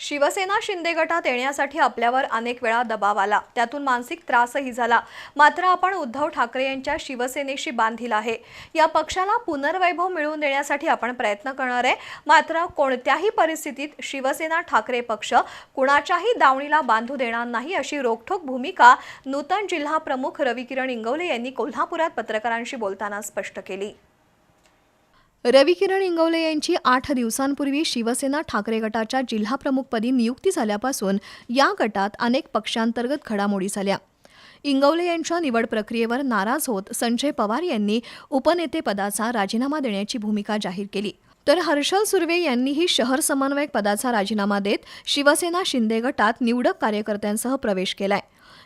शिवसेना शिंदे गटात येण्यासाठी आपल्यावर अनेक वेळा दबाव आला. त्यातून मानसिक त्रासही झाला. मात्र आपण उद्धव ठाकरे यांच्या शिवसेनेशी बांधील आहे. या पक्षाला पुनर्वैभव मिळवून देण्यासाठी आपण प्रयत्न करणार आहे. मात्र कोणत्याही परिस्थितीत शिवसेना ठाकरे पक्ष कुणाच्याही दावणीला बांधू देणार नाही अशी रोखठोक भूमिका नूतन जिल्हा प्रमुख रविकिरण इंगवले यांनी कोल्हापुरात पत्रकारांशी बोलताना स्पष्ट केली. रविकिरण इंगवले यांची आठ दिवसांपूर्वी शिवसेना ठाकरे गटाच्या जिल्हाप्रमुखपदी नियुक्ती झाल्यापासून या गटात अनेक पक्षांतर्गत घडामोडी झाल्या. इंगवले यांच्या निवड प्रक्रियेवर नाराज होत संजय पवार यांनी उपनेतेपदाचा राजीनामा देण्याची भूमिका जाहीर केली. तर हर्षल सुर्वे यांनीही शहर समन्वयक पदाचा राजीनामा देत शिवसेना शिंदे गटात निवडक कार्यकर्त्यांसह प्रवेश केलाय.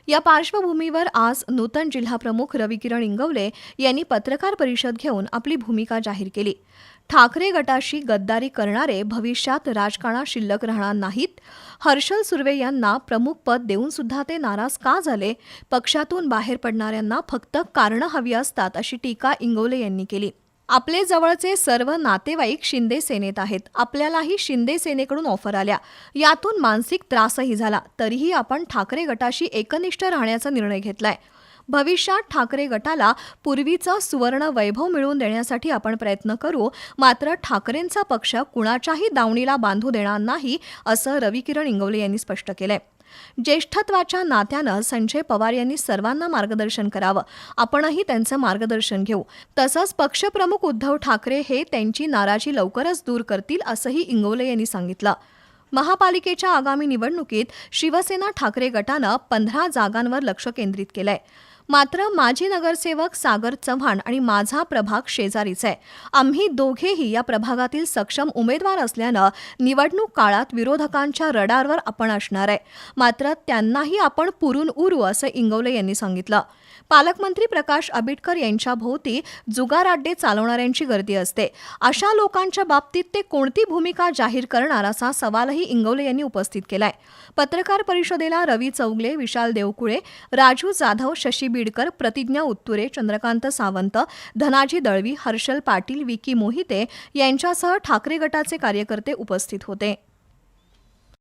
या पार्श्वभूमीवर आज नूतन जिल्हाप्रमुख रविकिरण इंगवले यांनी पत्रकार परिषद घेऊन आपली भूमिका जाहीर केली. ठाकरे गटाशी गद्दारी करणारे भविष्यात राजकारणात शिल्लक राहणार नाहीत. हर्षल सुर्वे यांना प्रमुख पद देऊन सुद्धा ते नाराज का झाले? पक्षातून बाहेर पडणाऱ्यांना फक्त कारणं हवी असतात अशी टीका इंगवले यांनी केली. आपले जवळचे सर्व नातेवाईक शिंदे सेनेत आहेत. आपल्यालाही शिंदे सेनेकडून ऑफर आल्या. यातून मानसिक त्रासही झाला. तरीही आपण ठाकरे गटाशी एकनिष्ठ राहण्याचा निर्णय घेतलाय. भविष्यात ठाकरे गटाला पूर्वीचं सुवर्ण वैभव मिळवून देण्यासाठी आपण प्रयत्न करू. मात्र ठाकरेंचा पक्ष कुणाच्याही दावणीला बांधू देणार नाही असं रविकिरण इंगवले यांनी स्पष्ट केलंय. ज्येष्ठत्वाच्या नात्यानं संजय पवार यांनी सर्वांना मार्गदर्शन करावं. आपणही त्यांचं मार्गदर्शन घेऊ. तसंच पक्षप्रमुख उद्धव ठाकरे हे त्यांची नाराजी लवकरच दूर करतील असंही इंगोले यांनी सांगितलं. महापालिकेच्या आगामी निवडणुकीत शिवसेना ठाकरे गटानं पंधरा जागांवर लक्ष केंद्रित केलंय. मात्र माजी नगरसेवक सागर चव्हाण आणि माझा प्रभाग शेजारीच आहे. आम्ही दोघेही या प्रभागातील सक्षम उमेदवार असल्यानं निवडणूक काळात विरोधकांच्या रडारवर आपण असणार आहे. मात्र त्यांनाही आपण पुरून उरू असं इंगवले यांनी सांगितलं. पालकमंत्री प्रकाश आंबेडकर यांच्या भोवती जुगाराड्डे चालवणाऱ्यांची गर्दी असते. अशा लोकांच्या बाबतीत ते कोणती भूमिका जाहीर करणार असा सवालही इंगवले यांनी उपस्थित केलाय. पत्रकार परिषदेला रवी चौगले विशाल देवकुळे राजू जाधव शशी बीडकर प्रतिज्ञा उत्तुरे चंद्रकांत सावंत धनाजी दळवी हर्षल पाटील विकी मोहिते यांच्यासह ठाकरे गटाचे कार्यकर्ते उपस्थित होते.